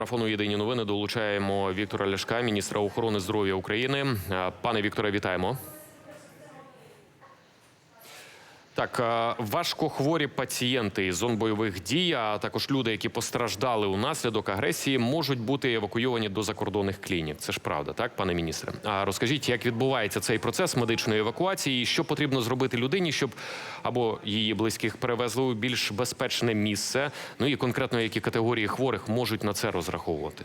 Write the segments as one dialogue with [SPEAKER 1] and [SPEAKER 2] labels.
[SPEAKER 1] Марафону Єдині новини долучаємо Віктора Ляшка, міністра охорони здоров'я України. Е, Пане Вікторе, вітаємо. Так, е, важкохворі пацієнти із зон бойових дій, а також люди, які постраждали унаслідок агресії, можуть бути евакуйовані до закордонних клінік. Це ж правда, так, пане міністре? А розкажіть, як відбувається цей процес медичної евакуації, і що потрібно зробити людині, щоб або її близьких перевезли у більш безпечне місце? Ну і конкретно які категорії хворих можуть на це розраховувати?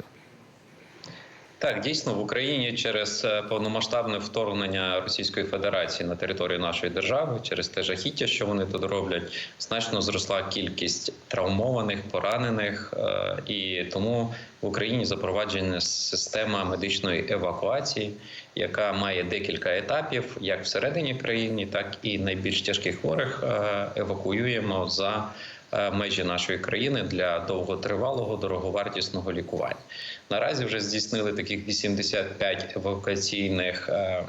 [SPEAKER 2] Так, дійсно в Україні через е, повномасштабне вторгнення Російської Федерації на територію нашої держави, через те жахіття, що вони тут роблять, значно зросла кількість травмованих, поранених, е, і тому в Україні запроваджена система медичної евакуації, яка має декілька етапів, як всередині країни, так і найбільш тяжких хворих е, евакуюємо за межі нашої країни для довготривалого дороговартісного лікування. Наразі вже здійснили таких 85 евакуаційних е,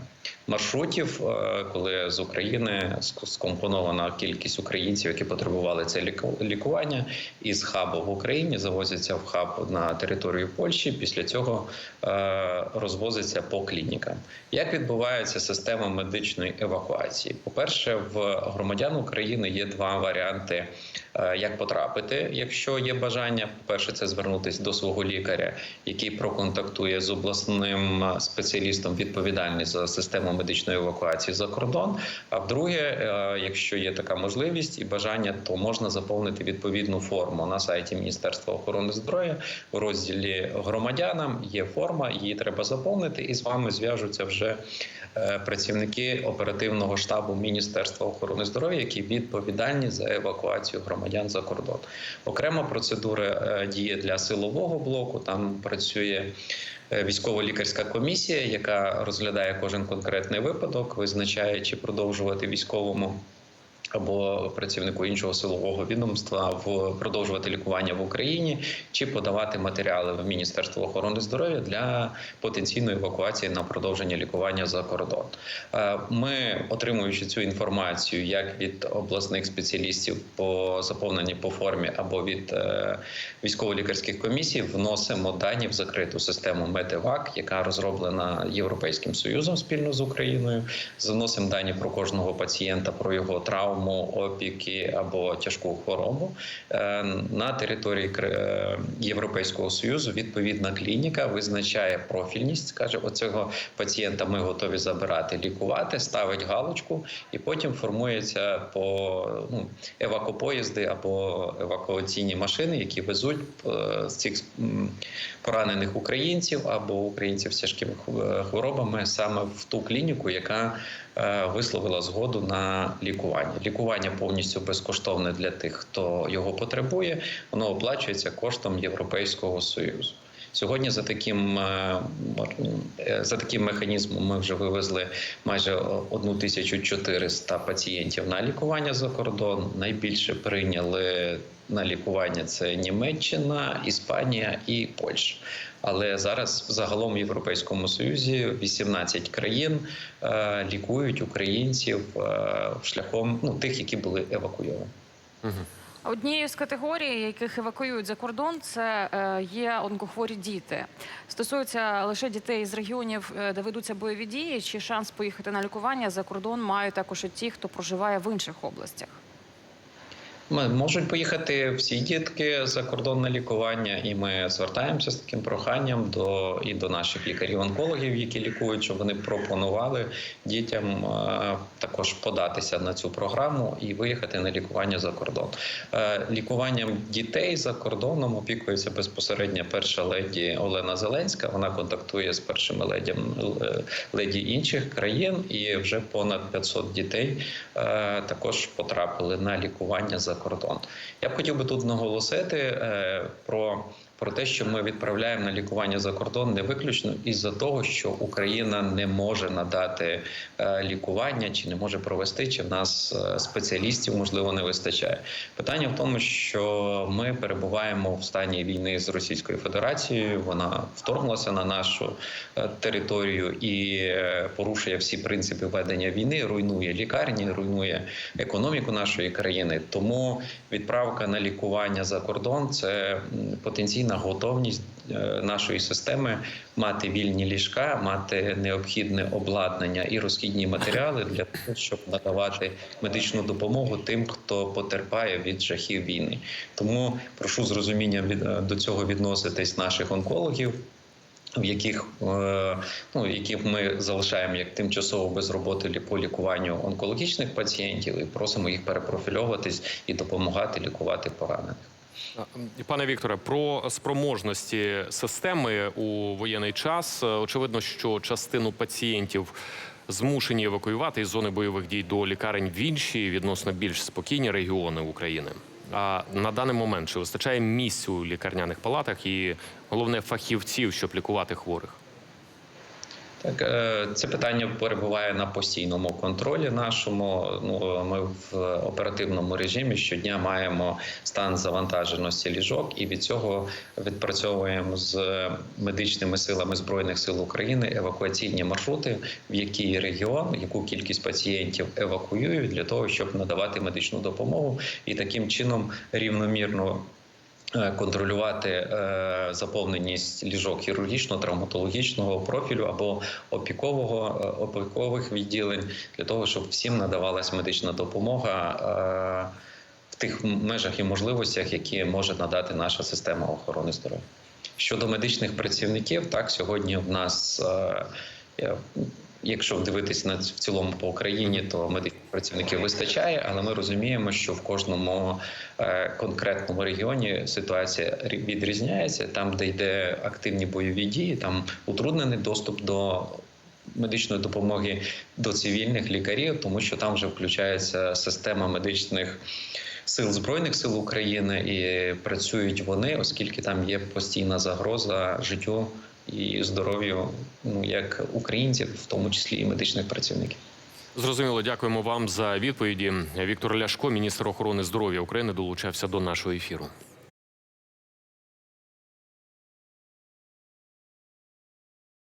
[SPEAKER 2] маршрутів, е, коли з України скомпонована кількість українців, які потребували це ліку- лікування, із хабу в Україні завозяться в хаб на територію Польщі. Після цього е, розвозиться по клінікам. Як відбувається система медичної евакуації? По-перше, в громадян України є два варіанти, е, як потрапити, якщо є бажання. По-перше, це звернутися до свого лікаря, який проконтактує з обласним спеціалістом, відповідальний за систему медичної евакуації за кордон. А вдруге, е, якщо є така можливість і бажання, то можна заповнити відповідну форму на сайті Міністерства охорони здоров'я в розділі громадянам. Є форма, її треба заповнити, і з вами зв'яжуться вже працівники оперативного штабу Міністерства охорони здоров'я, які відповідальні за евакуацію громадян за кордон. Окрема процедура е, діє для силового блоку. Там працює е, військово-лікарська комісія, яка розглядає кожен конкретний випадок, визначає чи продовжувати військовому. Або працівнику іншого силового відомства в продовжувати лікування в Україні чи подавати матеріали в Міністерство охорони здоров'я для потенційної евакуації на продовження лікування за кордон. Е, Ми, отримуючи цю інформацію, як від обласних спеціалістів по заповненні по формі або від е, військово-лікарських комісій, вносимо дані в закриту систему Медевак, яка розроблена Європейським Союзом спільно з Україною. Заносимо дані про кожного пацієнта, про його травму, опіки або тяжку хворобу. Е, На території е, Європейського союзу відповідна клініка визначає профільність, каже, оцього пацієнта ми готові забирати, лікувати, ставить галочку, і потім формується по ну, евакопоїзди або евакуаційні машини, які везуть е, з цих поранених українців або українців з тяжкими хворобами саме в ту клініку, яка висловила згоду на лікування. Лікування повністю безкоштовне для тих, хто його потребує. Воно оплачується коштом Європейського союзу. Сьогодні за таким е, е, за таким механізмом ми вже вивезли майже 1400 пацієнтів на лікування за кордон. Найбільше прийняли на лікування це Німеччина, Іспанія і Польща. Але зараз загалом в Європейському Союзі 18 країн е, лікують українців е, шляхом ну тих, які були евакуйовані.
[SPEAKER 3] Однією з категорій, яких евакуюють за кордон, це е, є онкохворі діти. Стосується лише дітей з регіонів, е, де ведуться бойові дії. Чи шанс поїхати на лікування за кордон мають також і ті, хто проживає в інших областях?
[SPEAKER 2] Можуть поїхати всі дітки за кордон на лікування, і ми звертаємося з таким проханням до і до наших лікарів-онкологів, які лікують, щоб вони пропонували дітям е, також податися на цю програму і виїхати на лікування за кордон. Е, Лікуванням дітей за кордоном опікується безпосередньо перша леді Олена Зеленська. Вона контактує з першими ледям е, леді інших країн, і вже понад 500 дітей також потрапили на лікування за кордон. Я б хотів би тут наголосити е, про. Про те, що ми відправляємо на лікування за кордон, не виключно із-за того, що Україна не може надати е, лікування чи не може провести, чи в нас е, спеціалістів можливо не вистачає. Питання в тому, що ми перебуваємо в стані війни з Російською Федерацією. Вона вторглася на нашу е, територію і порушує всі принципи ведення війни, руйнує лікарні, руйнує економіку нашої країни. Тому відправка на лікування за кордон це м, постійна готовність е, нашої системи мати вільні ліжка, мати необхідне обладнання і розхідні матеріали для того, щоб надавати медичну допомогу тим, хто потерпає від жахів війни. Тому прошу з розумінням е, до цього відноситись наших онкологів. В яких е, ну яких ми залишаємо як тимчасово без роботи по лікуванню онкологічних пацієнтів, і просимо їх перепрофільовуватись і допомагати лікувати поранених.
[SPEAKER 1] І, Пане Вікторе, про спроможності системи у воєнний час. Е, Очевидно, що частину пацієнтів змушені евакуювати із зони бойових дій до лікарень в інші відносно більш спокійні регіони України. А на даний момент чи вистачає місць у лікарняних палатах і головне фахівців, щоб лікувати хворих?
[SPEAKER 2] Так, е, це питання перебуває на постійному контролі. Нашому ну ми в оперативному режимі щодня маємо стан завантаженості ліжок, і від цього відпрацьовуємо з медичними силами збройних сил України евакуаційні маршрути, в який регіон, яку кількість пацієнтів евакуюють для того, щоб надавати медичну допомогу, і таким чином рівномірно контролювати е, заповненість ліжок хірургічного, травматологічного профілю або опікового е, опікових відділень для того, щоб всім надавалась медична допомога. е, в тих межах і можливостях, які може надати наша система охорони здоров'я. Щодо медичних працівників, так сьогодні в нас, е, якщо дивитися на в цілому по Україні, то медичних працівників вистачає, але ми розуміємо, що в кожному е, конкретному регіоні ситуація відрізняється. Там, де йде активні бойові дії, там утруднений доступ до медичної допомоги до цивільних лікарів, тому що там вже включається система медичних сил збройних сил України і працюють вони, оскільки там є постійна загроза життю і здоров'ю, ну як українців, в тому числі і медичних працівників.
[SPEAKER 1] Зрозуміло, дякуємо вам за відповіді. Віктор Ляшко, міністр охорони здоров'я України, долучався до нашого ефіру.